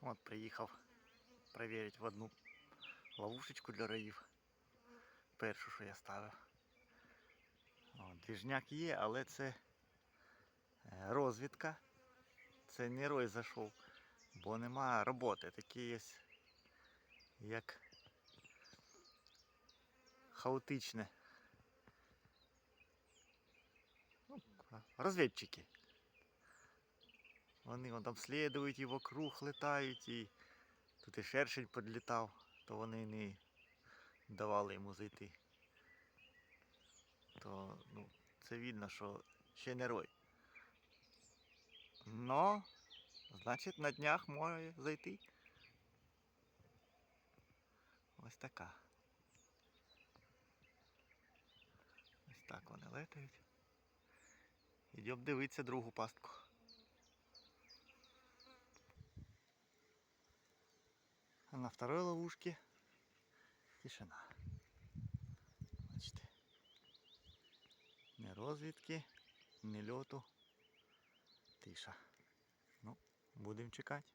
От приїхав перевірити в одну ловушечку для раїв. Першу, що я ставив. О, двіжняк є, але це е, розвідка. Це не рой зайшов, бо нема роботи. Такі є, як хаотичне. Ну, розвідчики. Вони вон там слідують і вокруг летають, і тут і шершень підлітав, то вони не давали йому зайти. То ну, це видно, що ще не рой. Но, значить, на днях може зайти. Ось така. Ось так вони летають. Йдемо дивитися другу пастку. На второй ловушке тишина. Бачите. Ні розвідки, ні льоту. Тиша. Ну, будемо чекати.